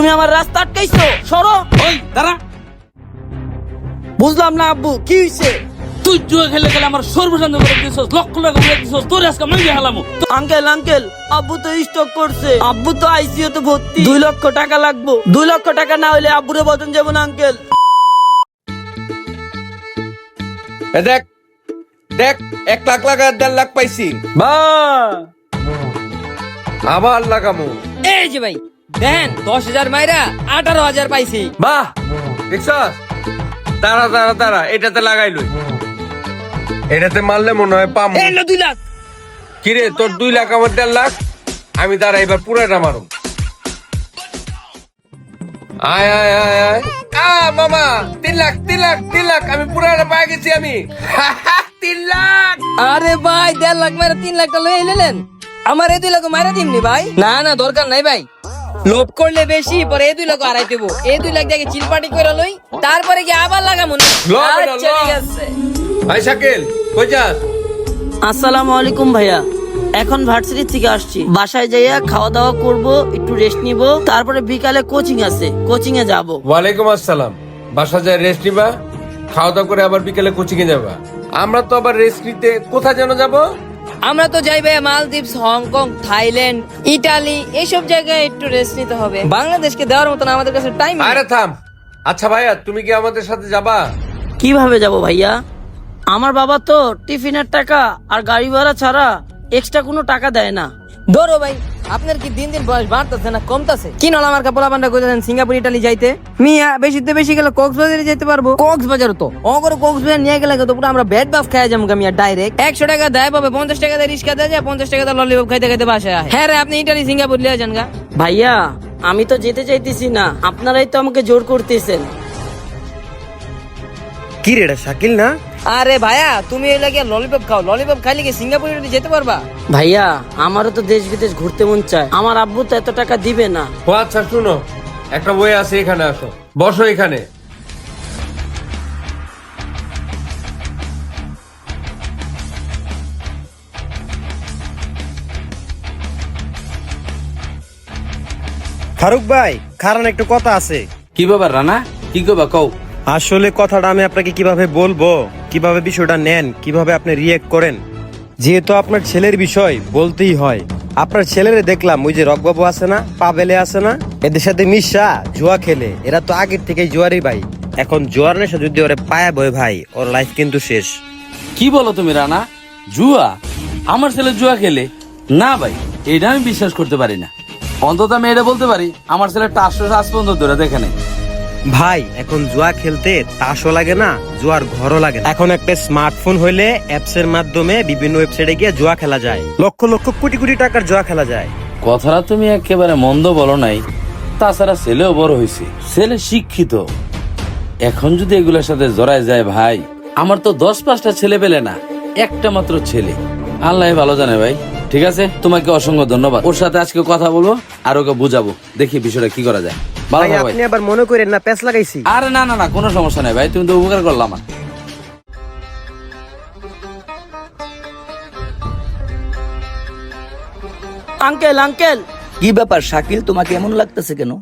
তুমি আমার রাস্তা আটকাইছো। সরো। ওই দাঁড়া। বুঝলাম না আব্বু কি হইছে? তুই জুয়া খেলে গেলে আমার সর্বশান্ত করে দিছস লক্ষ টাকা করে দিছস তোর আজকে মাইরে হালামু আঙ্কেল আঙ্কেল আব্বু তো স্টক করছে। আব্বু তো আইসিইউ তে ভর্তি। দুই লক্ষ টাকা লাগবো। দুই লক্ষ টাকা না হলে আব্বুরে বদন যাব না আঙ্কেল। এ দেখ দেখ এক লাখ লাগা দেড় লাখ পাইছি। বা। আবার লাগামু। এই যে ভাই দেন দশ হাজার মাইরা আঠারো হাজার পাইছি। বাহ দেখছস দাঁড়া দাঁড়া দাঁড়া এটাতে লাগাই লই। এটাতে মারলে মনে হয় পাম। দুই লাখ। কিরে তোর দুই লাখ আমার দেড় লাখ? আমি দাঁড়া এবার পুরাটা মারুম। আয় আয় আয় আয়। আ মামা তিন লাখ তিন লাখ তিন লাখ আমি পুরাটা পাই গেছি আমি। তিন লাখ। আরে ভাই দেড় লাখ মাইরা তিন লাখ টাকা লয়ে নিলেন আমার এই দুই লাখ মাইরা দিমনি ভাই? না না দরকার নাই ভাই। লোভ করলে বেশি পরে এই দুই লাখ আড়াই দেবো। এই দুই লাখ দেখে চিলপাটি করে লই তারপরে কি আবার লাগামো না। আচ্ছা ঠিক আছে। ভাই শাকিল কই যাস? আসসালামু আলাইকুম ভাইয়া। এখন ভার্সিটি থেকে আসছি। বাসায় যাইয়া খাওয়া দাওয়া করব একটু রেস্ট নিব। তারপরে বিকালে কোচিং আছে কোচিং এ যাব। ওয়ালাইকুম আসসালাম। বাসা যায় রেস্ট নিবা খাওয়া দাওয়া করে আবার বিকেলে কোচিং এ যাবা। আমরা তো আবার রেস্ট নিতে কোথায় যেন যাব? আমরা তো যাই ভাইয়া মালদ্বীপস হংকং থাইল্যান্ড ইটালি এইসব জায়গায় একটু রেস্ট নিতে হবে। বাংলাদেশকে দেওয়ার মতন আমাদের কাছে টাইম আরে থাম। আচ্ছা ভাইয়া তুমি কি আমাদের সাথে যাবা? কীভাবে যাব ভাইয়া? আমার বাবা তো টিফিনের টাকা আর গাড়ি ভাড়া ছাড়া এক্সট্রা কোনো টাকা দেয় না। ধরো ভাই, আপনার কি দিন দিন বয়স বাড়তেছে না কমতেছে? কি নল আমার কাপড় বান্ডা কইতেছেন সিঙ্গাপুর, ইটালি যাইতে? মিয়া বেশি তো বেশি গেলে কক্সবাজারে যেতে পারব। কক্সবাজার তো। অগর কক্সবাজার নিয়ে গেলে তো পুরো আমরা বেড বাফ খাই যাব মিয়া ডাইরেক্ট একশো টাকা দেয় পাবে পঞ্চাশ টাকা দেয় রিক্সা দেয়, যায় পঞ্চাশ টাকা দেয় ললিপপ খাইতে খাইতে বাসায়। হ্যাঁ রে, আপনি ইটালি, সিঙ্গাপুর লিয়ে যান গা। ভাইয়া, আমি তো যেতে চাইতেছি না। আপনারাই তো আমাকে জোর করতেছেন। কি রে শাকিল না? আরে ভাইয়া তুমি এই লাগে ললিপপ খাও। ললিপপ খাইলে কি সিঙ্গাপুর যেতে পারবা? ভাইয়া আমারও তো দেশ বিদেশ ঘুরতে মন চায়। আমার আব্বু তো এত টাকা দিবে না। ও আচ্ছা শুনো। একটা বই আছে এখানে আসো। বসো এখানে। ফারুক ভাই কারণ একটু কথা আছে। কি ব্যাপার রানা? কি করবা কও। আসলে কথাটা আমি আপনাকে কীভাবে বলব? কীভাবে বিষয়টা নেন, কীভাবে আপনি রিয়েক্ট করেন? যেহেতু আপনার ছেলের বিষয় বলতেই হয়। আপনার ছেলেরে দেখলাম, ওই যে রকবাবু আছে না, পাবেলে আছে না, এদের সাথে মিশা, জুয়া খেলে। এরা তো আগের থেকেই জুয়ারই ভাই। এখন জুয়ার নেশা যদি ওরে পায়া বয় ভাই, ওর লাইফ কিন্তু শেষ। কি বলো তুমি, রানা? জুয়া? আমার ছেলে জুয়া খেলে? না ভাই এটা আমি বিশ্বাস করতে পারি না। অন্তত আমি এটা বলতে পারি, আমার ছেলে টাসো আজ পর্যন্ত ধরে দেখে নেই ভাই, এখন জুয়া খেলতে তাসও লাগে না, জুয়ার ঘরও লাগে। এখন একটা স্মার্টফোন হইলে অ্যাপস এর মাধ্যমে বিভিন্ন ওয়েবসাইটে গিয়ে জুয়া খেলা যায়। লক্ষ লক্ষ কোটি কোটি টাকার জুয়া খেলা যায়। কথাটা তুমি একেবারে মন্দ বলো নাই, তাছাড়া ছেলেও বড় হয়েছে ছেলে শিক্ষিত। এখন যদি এগুলোর সাথে জড়ায় যায় ভাই, আমার তো দশ পাঁচটা ছেলে পেলে না, একটা মাত্র ছেলে। আল্লাহ ভালো জানে ভাই। ঠিক আছে? তোমাকে অসংখ্য ধন্যবাদ। ওর সাথে আজকে কথা বলব আর ওকে বুঝাবো। দেখি বিষয়টা কি করা যায়। ভালো ভাই আপনি আবার মনে করেন না প্যাস লাগাইছি? আরে না না না কোনো সমস্যা নাই ভাই তুমি তো উপকার করলাম আমার। Uncle uncle. কি ব্যাপার শাকিল তোমাকে এমন লাগতেছে কেন?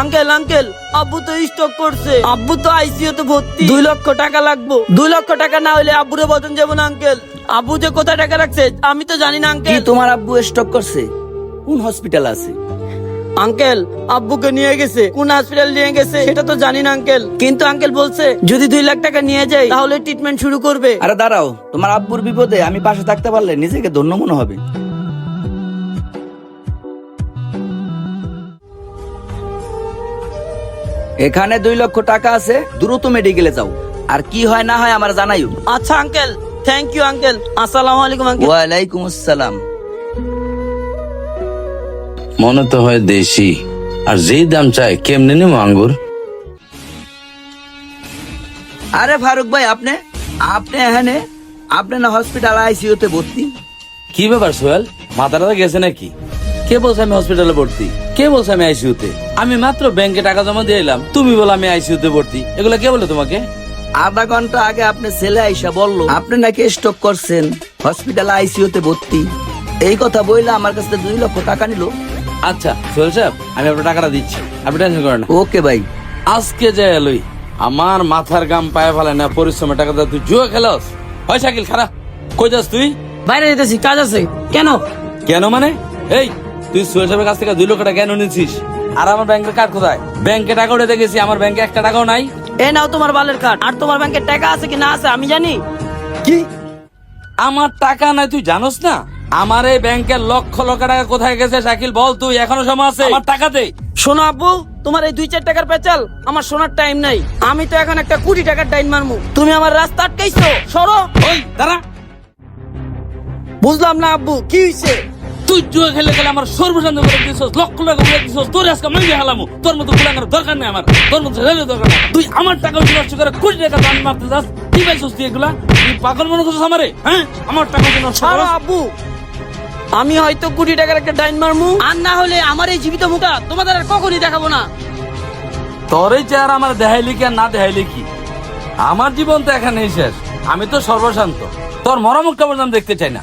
আঙ্কেল আঙ্কেল আব্বু তো স্টক করছে। আব্বু তো আইসিইউ তে ভর্তি। দুই লক্ষ টাকা লাগবো। দুই লক্ষ টাকা না হলে আব্বুরে বদন যাব না আঙ্কেল। আব্বু যে কোথায় টাকা রাখছে আমি তো জানি না আঙ্কেল। তোমার আব্বু স্টক করছে? কোন হসপিটাল আছে? আঙ্কেল আব্বুকে নিয়ে গেছে কোন হসপিটাল নিয়ে গেছে সেটা তো জানি না আঙ্কেল। কিন্তু আঙ্কেল বলছে যদি দুই লাখ টাকা নিয়ে যাই তাহলে ট্রিটমেন্ট শুরু করবে। আরে দাঁড়াও তোমার আব্বুর বিপদে আমি পাশে থাকতে পারলে নিজেকে ধন্য মনে হবে। এখানে দুই লক্ষ টাকা আছে দ্রুত মেডিকেলে যাও। আর কি হয় না হয় আমার জানাইও। আচ্ছা আঙ্কেল থ্যাংক ইউ আঙ্কেল। আসসালামু আলাইকুম আঙ্কেল। ওয়ালাইকুম আসসালাম। মনে তো হয় দেশি। আর যেই দাম চাই কেমনে নেব আঙ্গুর? আরে ফারুক ভাই আপনি? আপনি এখানে? আপনি না হসপিটাল আইসিইউতে ভর্তি? কি ব্যাপার সোহেল? মাথাটা গেছে নাকি? কে বলছে আমি হসপিটালে ভর্তি? কে বলছে আমি আইসিউতে আমি মাত্র ব্যাংকে টাকা জমা দিয়ে এলাম। তুমি বলো আমি আইসিউতে ভর্তি। এগুলো কে বলে তোমাকে? আধা ঘণ্টা আগে আপনি ছেলে আইসা বলল আপনি নাকি স্টক করছেন? হসপিটাল আইসিইউতে ভর্তি? এই কথা বইলে আমার কাছ থেকে দুই লক্ষ টাকা নিল। আচ্ছা সোহেল সাহেব আমি আপনার টাকাটা দিচ্ছি। আপনি টেনশন করেন না। ওকে ভাই। আজকে যে এলই আমার মাথার গাম পায়ে ফেলে না পরিশ্রমের টাকা দিয়ে তুই জুয়া খেলস? হয় শাকিল খারাপ কই যাস তুই? বাইরে যেতেছি কাজ আছে। কেন? কেন মানে? এই তুই সোহেল সাহেবের কাছ থেকে দুই লক্ষ টাকা কেন নিছিস আর আমার ব্যাংকের কার্ড কোথায়? ব্যাংকে টাকা উঠে দেখেছি আমার ব্যাংকে একটা টাকাও নাই। এ নাও তোমার বালের কার্ড। আর তোমার ব্যাংকে টাকা আছে কি না আছে আমি জানি। কি? আমার টাকা নাই তুই জানোস না? আমার এই ব্যাংকের লক্ষ লক্ষ টাকা কোথায় গেছে শাকিল বল তুই এখনও সময় আছে? আমার টাকা দে শোনো আব্বু তোমার এই দুই চার টাকার পেঁচাল আমার শোনার টাইম নাই। আমি তো এখন একটা কোটি টাকার টাইম মারমু। তুমি আমার রাস্তা আটকাইছো। সরো। ওই দাঁড়া। বুঝলাম না আব্বু কি হইছে? তুই জুয়া খেলে খেলে আমার সর্বশান্ত করে দিছিস লক্ষ লক্ষ করে দিছিস তোর আজকে আমি হালামু তোর মতো গুলাঙ্গার দরকার নেই আমার তোর মতো ছেলের দরকার নেই। তুই আমার টাকা নষ্ট করে কোটি টাকা দান মারতে যাস কি পাইছিস তুই এগুলা? তুই পাগল মনে করছিস আমারে? হ্যাঁ? আমার টাকা নষ্ট আব্বু। আমি হয়তো কোটি টাকার একটা ডাইন মারমু। আর না হলে আমার এই জীবিত মুখা তোমাদের আর কখনই দেখাবো না। তোর এই আমার দেখাইলি কি আর না দেখাইলি কি? আমার জীবন তো এখানেই শেষ। আমি তো সর্বশান্ত। তোর মরামুখটা পর্যন্ত দেখতে চাই না।